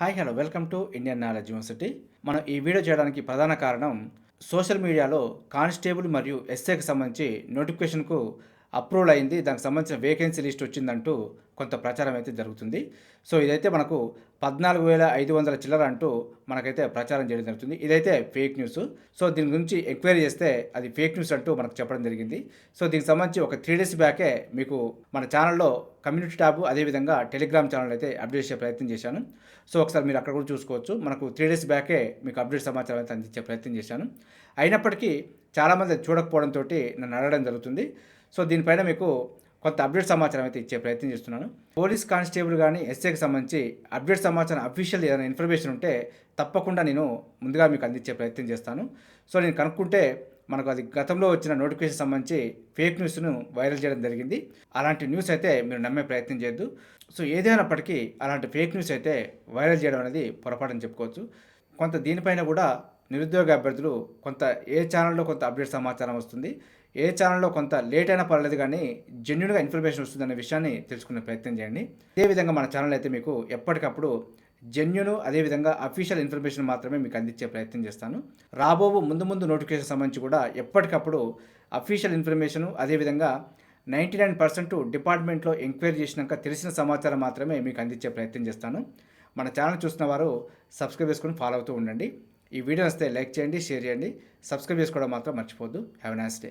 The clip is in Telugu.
Hi hello. Welcome to Indian knowledge university. మనం ఈ వీడియో చేయడానికి ప్రధాన కారణం సోషల్ మీడియాలో కానిస్టేబుల్ మరియు ఎస్ఏకి సంబంధించి నోటిఫికేషన్కు అప్రూవల్ అయింది దానికి సంబంధించిన వేకెన్సీ లిస్ట్ వచ్చిందంటూ కొంత ప్రచారం అయితే జరుగుతుంది. సో ఇదైతే మనకు పద్నాలుగు వేల ఐదు వందల చిల్లర అంటూ మనకైతే ప్రచారం చేయడం జరుగుతుంది. ఇదైతే ఫేక్ న్యూస్. సో దీని గురించి ఎంక్వైరీ చేస్తే అది ఫేక్ న్యూస్ అంటూ మనకు చెప్పడం జరిగింది. సో దీనికి సంబంధించి ఒక త్రీ డేస్ బ్యాకే మీకు మన ఛానల్లో కమ్యూనిటీ ట్యాబ్ అదేవిధంగా టెలిగ్రామ్ ఛానల్ అయితే అప్డేట్ చేసే ప్రయత్నం చేశాను. సో ఒకసారి మీరు అక్కడ కూడా చూసుకోవచ్చు. మనకు త్రీ డేస్ బ్యాకే మీకు అప్డేట్ సమాచారం అయితే అందించే ప్రయత్నం చేశాను. అయినప్పటికీ చాలామంది చూడకపోవడంతో నన్ను అడగడం జరుగుతుంది. సో దీనిపైన మీకు కొంత అప్డేట్ సమాచారం అయితే ఇచ్చే ప్రయత్నం చేస్తున్నాను. పోలీస్ కానిస్టేబుల్ కానీ ఎస్ఏకి సంబంధించి అప్డేట్ సమాచారం అఫీషియల్ ఏదైనా ఇన్ఫర్మేషన్ ఉంటే తప్పకుండా నేను ముందుగా మీకు అందించే ప్రయత్నం చేస్తాను. సో నేను కనుక్కుంటే మనకు అది గతంలో వచ్చిన నోటిఫికేషన్ సంబంధించి ఫేక్ న్యూస్ను వైరల్ చేయడం జరిగింది. అలాంటి న్యూస్ అయితే మీరు నమ్మే ప్రయత్నం చేయొద్దు. సో ఏదైనప్పటికీ అలాంటి ఫేక్ న్యూస్ అయితే వైరల్ చేయడం అనేది పొరపాటని చెప్పుకోవచ్చు. కొంత దీనిపైన కూడా నిరుద్యోగ అభ్యర్థులు కొంత ఏ ఛానల్లో కొంత అప్డేట్ సమాచారం వస్తుంది ఏ ఛానల్లో కొంత లేట్ అయినా పర్లేదు కానీ జెన్యున్గా ఇన్ఫర్మేషన్ వస్తుందనే విషయాన్ని తెలుసుకునే ప్రయత్నం చేయండి. అదేవిధంగా మన ఛానల్ అయితే మీకు ఎప్పటికప్పుడు జెన్యును అదేవిధంగా అఫీషియల్ ఇన్ఫర్మేషన్ మాత్రమే మీకు అందించే ప్రయత్నం చేస్తాను. రాబోవు ముందు ముందు నోటిఫికేషన్ సంబంధించి కూడా ఎప్పటికప్పుడు అఫీషియల్ ఇన్ఫర్మేషను అదేవిధంగా నైంటీ నైన్ పర్సెంట్ డిపార్ట్మెంట్లో ఎంక్వైరీ చేసినాక తెలిసిన సమాచారం మాత్రమే మీకు అందించే ప్రయత్నం చేస్తాను. మన ఛానల్ చూసిన వారు సబ్స్క్రైబ్ చేసుకొని ఫాలో అవుతూ ఉండండి. ఈ వీడియో వస్తే లైక్ చేయండి షేర్ చేయండి. సబ్స్క్రైబ్ చేసుకోవడం మాత్రం మర్చిపోద్దు హ్యావ్ నైస్ డే